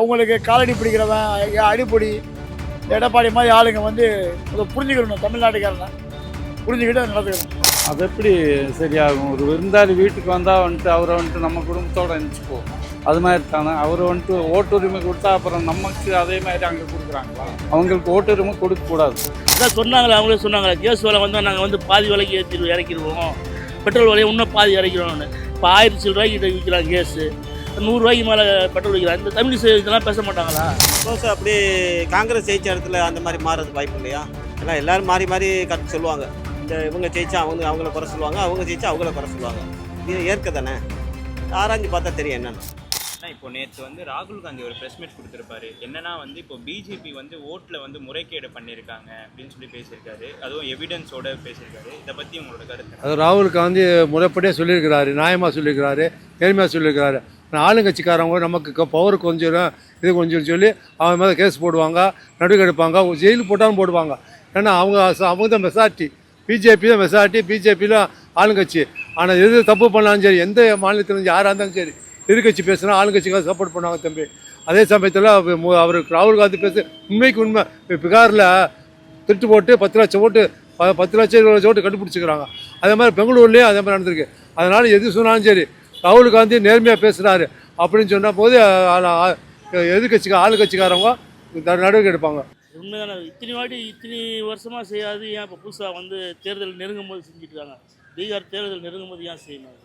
அவங்களுக்கு காலடி பிடிக்கிறவன் அடிப்பொடி எடப்பாடி மாதிரி ஆளுங்க வந்து இதை புரிஞ்சுக்கணும் தமிழ்நாட்டுக்காரனை. புரிஞ்சுக்கிட்டு அதை நடந்துக்கணும். அது எப்படி சரியாகும்? ஒரு விருந்தாளி வீட்டுக்கு வந்தால் வந்துட்டு அவரை வந்துட்டு நம்ம குடும்பத்தோட நினச்சிப்போம் அது மாதிரி தானே? அவர் வந்துட்டு ஓட்டுரிமை கொடுத்தா அப்புறம் நமக்கு அதே மாதிரி அங்கே கொடுக்குறாங்களா? அவங்களுக்கு ஓட்டுரிமை கொடுக்கக்கூடாது அதான் சொன்னாங்களே அவங்களே சொன்னாங்களே கேஸ் விலை வந்தால் நாங்கள் வந்து பாதி விலைக்கு ஏற்றி இறக்கிடுவோம். பெட்ரோல் விலையை இன்னும் பாதி இறக்கிறோம்னு இப்போ ஆயிரத்தி சில ரூபாய்க்கு கிட்ட விற்கிறாங்க கேஸு. நூறுரூவாய்க்கு மேலே பெட்ரோல் விற்கிறாங்க இந்த தமிழ் இதெல்லாம் பேச மாட்டாங்களா? சப்போஸ் அப்படி காங்கிரஸ் ஜெயிச்ச இடத்துல அந்த மாதிரி மாறது வாய்ப்பு இல்லையா? ஏன்னா எல்லாரும் மாறி மாறி கருத்து சொல்லுவாங்க. இந்த இவங்க ஜெயிச்சா அவங்க அவங்கள குறை சொல்லுவாங்க அவங்க ஜெயிச்சா அவங்கள குறை சொல்லுவாங்க. இது ஏற்க தானே? ஆராய்ஞ்சு பார்த்தா தெரியும் என்னன்னு. இப்போ நேற்று வந்து ராகுல் காந்தி ஒரு ப்ரெஸ் மீட் கொடுத்துருப்பாரு. என்னன்னா வந்து இப்போ பிஜேபி வந்து ஓட்டில் வந்து முறைகேடு பண்ணியிருக்காங்க அப்படின்னு சொல்லி பேசியிருக்காரு. அதுவும் எவிடன்ஸோட பேசியிருக்காரு. இதை பற்றி உங்களோட கருத்து? அது ராகுல் காந்தி முறைப்படியே சொல்லியிருக்கிறாரு நியாயமாக சொல்லியிருக்கிறாரு நேர்மையாக சொல்லியிருக்கிறாரு. ஆளுங்கட்சிக்காரவங்க நமக்கு பவர் கொஞ்சம் இது கொஞ்சம் சொல்லி அவன் மேலே கேஸ் போடுவாங்க நடுவு எடுப்பாங்க ஜெயிலுக்கு போட்டாலும் போடுவாங்க. ஏன்னா அவங்க அவங்க தான் மெசாரிட்டி பிஜேபி தான் மெசாரிட்டி பிஜேபியில் ஆளுங்கட்சி. ஆனால் எது தப்பு பண்ணாலும் சரி எந்த மாநிலத்திலேருந்து யாராக இருந்தாலும் சரி எதிர்கட்சி பேசுனா ஆளுங்கட்சிக்காக சப்போர்ட் பண்ணுவாங்க தம்பி. அதே சமயத்தில் அவருக்கு ராகுல் காந்தி பேசு உண்மைக்கு உண்மை. இப்போ பிகாரில் திருட்டு போட்டு பத்து லட்சம் ஓட்டு பத்து லட்சம் இருபது லட்சம் ஓட்டு கண்டுபிடிச்சிக்கிறாங்க. அதே மாதிரி பெங்களூர்லேயும் அதே மாதிரி நடந்திருக்கு. அதனால் எது சொன்னாலும் சரி ராகுல் காந்தி நேர்மையாக பேசுகிறாரு அப்படின்னு சொன்ன போது எதிர்கட்சிக்கு ஆளுங்கட்சிக்காரவங்க நடவடிக்கை எடுப்பாங்க. உண்மைதான. இத்தனை வாட்டி இத்தனை வருஷமாக செய்யாது. ஏன் இப்போ புதுசாக வந்து தேர்தல் நெருங்கும் போது செஞ்சுட்டு பீகார் தேர்தல் நெருங்கும் போது ஏன் செய்யணும்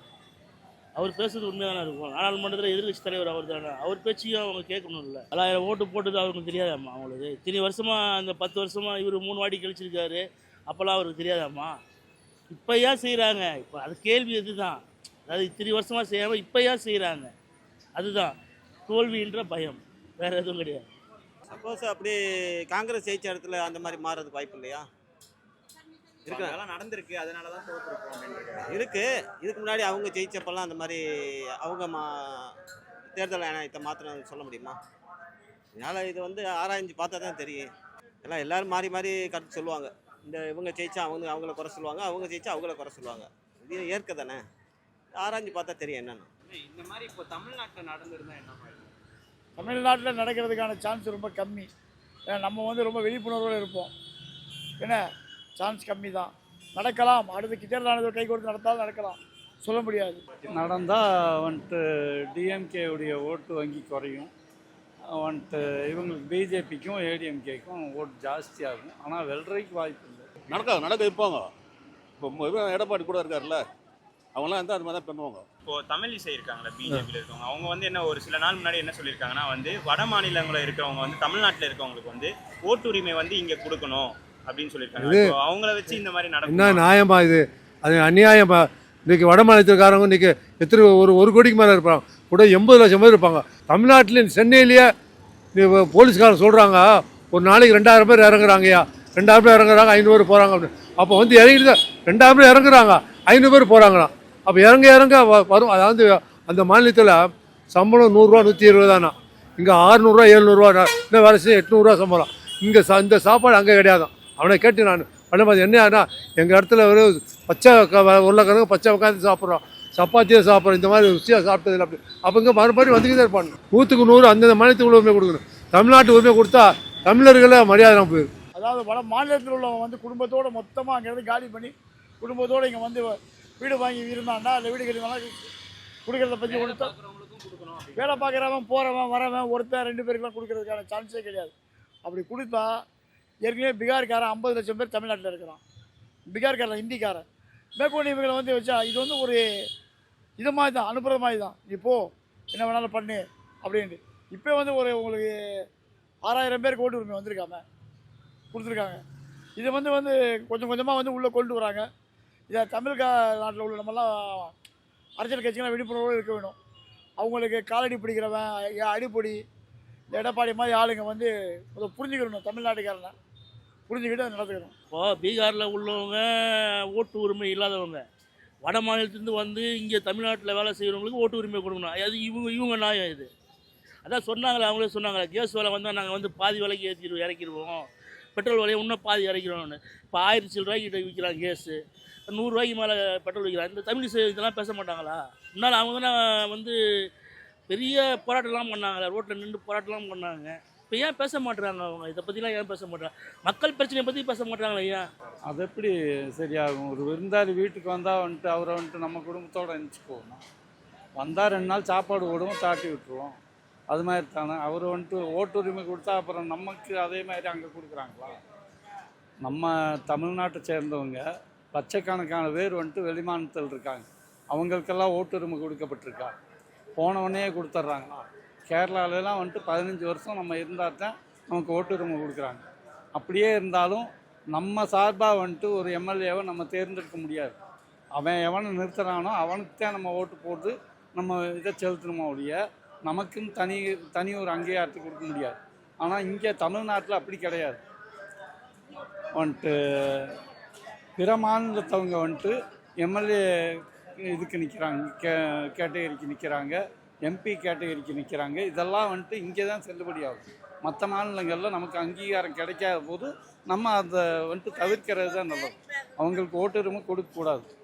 அவர் பேசுறது உண்மைதானே இருக்கும். நாடாளுமன்றத்தில் எதிர்கட்சி தலைவர் அவர் தானே. அவர் பேச்சையும் அவங்க கேட்கணும் இல்லை பலாயிரம் ஓட்டு போட்டது அவருக்கு தெரியாதாம்மா அவங்களுக்கு? இத்தனை வருஷமாக அந்த பத்து வருஷமாக இவர் மூணு வாட்டி கழிச்சிருக்காரு. அப்போல்லாம் அவருக்கு தெரியாதாம்மா? இப்போ ஏன் செய்கிறாங்க இப்போ அது கேள்வி இதுதான் அதாவது இத்தனை வருஷமாக செய்யாமல் இப்போ ஏன் செய்கிறாங்க அதுதான். தோல்வின்ற பயம். வேறு எதுவும் கிடையாது. சப்போஸ் அப்படி காங்கிரஸ் ஜெயிச்ச இடத்துல அந்த மாதிரி மாறதுக்கு வாய்ப்பு இல்லையா? இருக்கு அதெல்லாம் நடந்திருக்கு. அதனால தான் தோற்றுருக்கோம் இருக்கு. இதுக்கு முன்னாடி அவங்க ஜெயிச்சப்பெல்லாம் அந்த மாதிரி அவங்க மா தேர்தல் ஆணையத்தை மாத்திரம் சொல்ல முடியுமா? அதனால் இது வந்து ஆராய்ஞ்சு பார்த்தா தான் தெரியும். எல்லாம் எல்லாரும் மாறி மாறி கருத்து சொல்லுவாங்க. இந்த இவங்க ஜெயிச்சா அவங்க அவங்கள குறை சொல்லுவாங்க. அவங்க ஜெயிச்சா அவங்கள குறை சொல்லுவாங்க. இது ஏற்க தானே? ஆராய்ஞ்சு பார்த்தா தெரியும் என்னன்னு. இந்த மாதிரி இப்போ தமிழ்நாட்டில் நடந்திருந்தா என்ன மாதிரி? தமிழ்நாட்டில் நடக்கிறதுக்கான சான்ஸ் ரொம்ப கம்மி. ஏன்னா நம்ம வந்து ரொம்ப விழிப்புணர்வோடு இருப்போம். என்ன? சான்ஸ் கம்மி தான் நடக்கலாம். அடுத்து கிட்டர் ஆனது கை கொடுத்து நடத்தாலும் நடக்கலாம். சொல்ல முடியாது. நடந்தால் வந்துட்டு டிஎம்கே உடைய ஓட்டு வங்கி குறையும். வந்துட்டு இவங்களுக்கு பிஜேபிக்கும் ஏடிஎம்கேக்கும் ஓட்டு ஜாஸ்தியாகும். ஆனால் வெள்ளரைக்கு வாய்ப்பு இல்லை. நடக்க நடக்க இருப்பாங்க. இப்போ இவன் எடப்பாடி கூட இருக்காருல்ல. அவங்களாம் வந்து அது மாதிரி தான் பண்ணுவாங்க. இப்போ தமிழ் இசை இருக்காங்களா பிஜேபியில் இருக்கவங்க. அவங்க வந்து என்ன ஒரு சில நாள் முன்னாடி என்ன சொல்லியிருக்காங்கன்னா வந்து வட மாநிலங்களில் இருக்கிறவங்க வந்து தமிழ்நாட்டில் இருக்கவங்களுக்கு வந்து ஓட்டுரிமை வந்து இங்கே கொடுக்கணும் அப்படின்னு சொல்லியிருக்காங்க. அவங்கள வச்சு இந்த மாதிரி என்ன நடக்கும் நியாயமா இது? அது அநியாயமா. இன்னைக்கு வட மாநிலத்துக்காரங்க இன்னைக்கு எத்தனை ஒரு ஒரு கோடிக்கு மேலே இருப்பாங்க. கூட எண்பது லட்சம் பேர் இருப்பாங்க. தமிழ்நாட்டில் சென்னையிலேயே போலீஸ்காரங்க சொல்கிறாங்க ஒரு நாளைக்கு ரெண்டாயிரம் பேர் இறங்குறாங்கய்யா. ரெண்டாயிரம் பேர் இறங்குறாங்க ஐநூறு பேர் போகிறாங்க அப்படின்னு. அப்போ வந்து இறங்கிட்டு ரெண்டாயிரம் பேர் இறங்குறாங்க ஐநூறு பேர் போகிறாங்களாம் அப்போ இறங்க இறங்க வரும். அதாவது அந்த மாநிலத்தில் சம்பளம் நூறுரூவா நூற்றி இருபது தானா இங்கே ஆறுநூறுவா எழுநூறுவா வேலை செய்ய எட்நூறுரூவா சம்பளம். இங்கே சா இந்த சாப்பாடு அங்கே கிடையாது அவனை கேட்டு நான் பண்ண என்னன்னா எங்கள் இடத்துல ஒரு பச்சை க- உருளைக்கிழங்கு பச்சை உட்காந்து சாப்பிட்றோம் சப்பாத்தியை சாப்பிட்றோம் இந்த மாதிரி ருசியாக சாப்பிட்டதில்ல அப்படி. அப்போ இங்கே மறுபடியும் வந்துக்கிட்டே இருப்பாங்க நூற்றுக்கு நூறு அந்தந்த மாநிலத்துக்கு உரிமை கொடுக்கணும். தமிழ்நாட்டு உரிமை கொடுத்தா தமிழர்களை மரியாதை நம்ம போயிடும் அதாவது வட மாநிலத்தில் உள்ளவங்க வந்து குடும்பத்தோடு மொத்தமாக அங்கேருந்து காலி பண்ணி குடும்பத்தோடு இங்கே வந்து வீடு வாங்கி இருந்தான்னா இல்லை வீடு கட்டினா கொடுக்கறத பற்றி கொடுத்தா வேலை பார்க்குறவன் போகிறவன் வரவன் ஒருத்தன் ரெண்டு பேருக்குலாம் கொடுக்கறதுக்கான சான்ஸே கிடையாது. அப்படி கொடுத்தா ஏற்கனவே பீகார்காரன் ஐம்பது லட்சம் பேர் தமிழ்நாட்டில் இருக்கிறான். பீகார்காரன் ஹிந்திக்காரன். மேற்கொண்டு இவங்களை வந்து வச்சா இது வந்து ஒரு இது மாதிரி தான் அனுப்புகிற மாதிரி தான். நீ போ என்ன வேணாலும் பண்ணு அப்படின்ட்டு. இப்போ வந்து ஒரு உங்களுக்கு ஆறாயிரம் பேருக்கு ஓட்டு உரிமை வந்திருக்காம கொடுத்துருக்காங்க. இது வந்து வந்து கொஞ்சம் கொஞ்சமாக வந்து உள்ளே கொண்டு வராங்க. இதை தமிழ் நாட்டில் உள்ள நம்மலாம் அரசியல் கட்சிகளாம் விழிப்புணர்வோடு இருக்க வேணும். அவங்களுக்கு காலடி பிடிக்கிறவன் அடிப்பொடி இந்த எடப்பாடி மாதிரி ஆளுங்க வந்து அதை புரிஞ்சுக்கணும் தமிழ்நாட்டுக்காரனை. புரிஞ்சுக்கிட்டு அதை நடத்துக்கணும் இப்போ பீகாரில் உள்ளவங்க ஓட்டு உரிமை இல்லாதவங்க. வட மாநிலத்திலேருந்து வந்து இங்கே தமிழ்நாட்டில் வேலை செய்கிறவங்களுக்கு ஓட்டு உரிமை கொடுக்கணும். அது இவங்க இவங்க நியாயம் இது. அதான் சொன்னாங்களே அவங்களே சொன்னாங்களே கேஸ் வேலை வந்தால் நாங்கள் வந்து பாதி விலைக்கு ஏற்றிடுவோம் இறக்கிடுவோம். பெட்ரோல் விலையை இன்னும் பாதி இறக்கிறோம்னு இப்போ ஆயிரத்தி சில கிட்ட விற்கிறாங்க கேஸு. நூறுரூவாய்க்கு மேலே பெட்ரோல் விற்கிறாங்க இந்த தமிழ் சே- இதெல்லாம் பேச மாட்டாங்களா? முன்னால் அவங்க தான் வந்து பெரிய போராட்டம்லாம் பண்ணாங்களா. ரோட்டில் நின்று போராட்டம்லாம் பண்ணாங்க. இப்போ ஏன் பேச மாட்டுறாங்க அவங்க? இதை பற்றிலாம் ஏன் பேச மாட்டுறாங்க மக்கள் பிரச்சனையை பற்றி பேச மாட்டாங்களா ஏன்? அது எப்படி சரியாகும்? ஒரு விருந்தாளி வீட்டுக்கு வந்தால் வந்துட்டு அவரை வந்துட்டு நம்ம குடும்பத்தோடு அனுப்பிச்சு போகணும் வந்தால் ரெண்டு நாள் சாப்பாடு விடுவோம் தாட்டி விட்டுருவோம். அது மாதிரி தானே. அவர் வந்துட்டு ஓட்டுரிமை கொடுத்தா அப்புறம் நமக்கு அதே மாதிரி அங்கே கொடுக்குறாங்களா? நம்ம தமிழ்நாட்டை சேர்ந்தவங்க லட்சக்கணக்கான பேர் வந்துட்டு வெளிமாநிலத்தில் இருக்காங்க. அவங்களுக்கெல்லாம் ஓட்டுரிமை கொடுக்கப்பட்டிருக்கா? போனவொடனே கொடுத்துட்றாங்களா? கேரளாலலாம் வந்துட்டு பதினஞ்சு வருஷம் நம்ம இருந்தால் தான் நமக்கு ஓட்டுரிமை கொடுக்குறாங்க. அப்படியே இருந்தாலும் நம்ம சார்பாக வந்துட்டு ஒரு எம்எல்ஏவை நம்ம தேர்ந்தெடுக்க முடியாது. அவன் எவனை நிறுத்துகிறானோ அவனுக்கு தான் நம்ம ஓட்டு போட்டு நம்ம இதை செலுத்தணுமா ஒழிய நமக்குன்னு தனி தனி ஒரு அங்கீகாரத்தை கொடுக்க முடியாது. ஆனால் இங்கே தமிழ்நாட்டில் அப்படி கிடையாது. வந்துட்டு பிற மாநிலத்தவங்க வந்துட்டு எம்எல்ஏ இதுக்கு நிற்கிறாங்க கே கேட்டகரிக்கு நிற்கிறாங்க எம்பி கேட்டகரிக்கு நிற்கிறாங்க இதெல்லாம் வந்துட்டு இங்கே தான் செல்லுபடி ஆகும் மற்ற மாநிலங்களில் நமக்கு அங்கீகாரம் கிடைக்காத போது நம்ம அதை வந்துட்டு தவிர்க்கிறது தான் நல்லது. அவங்களுக்கு ஓட்டுரிமை கொடுக்கக்கூடாது.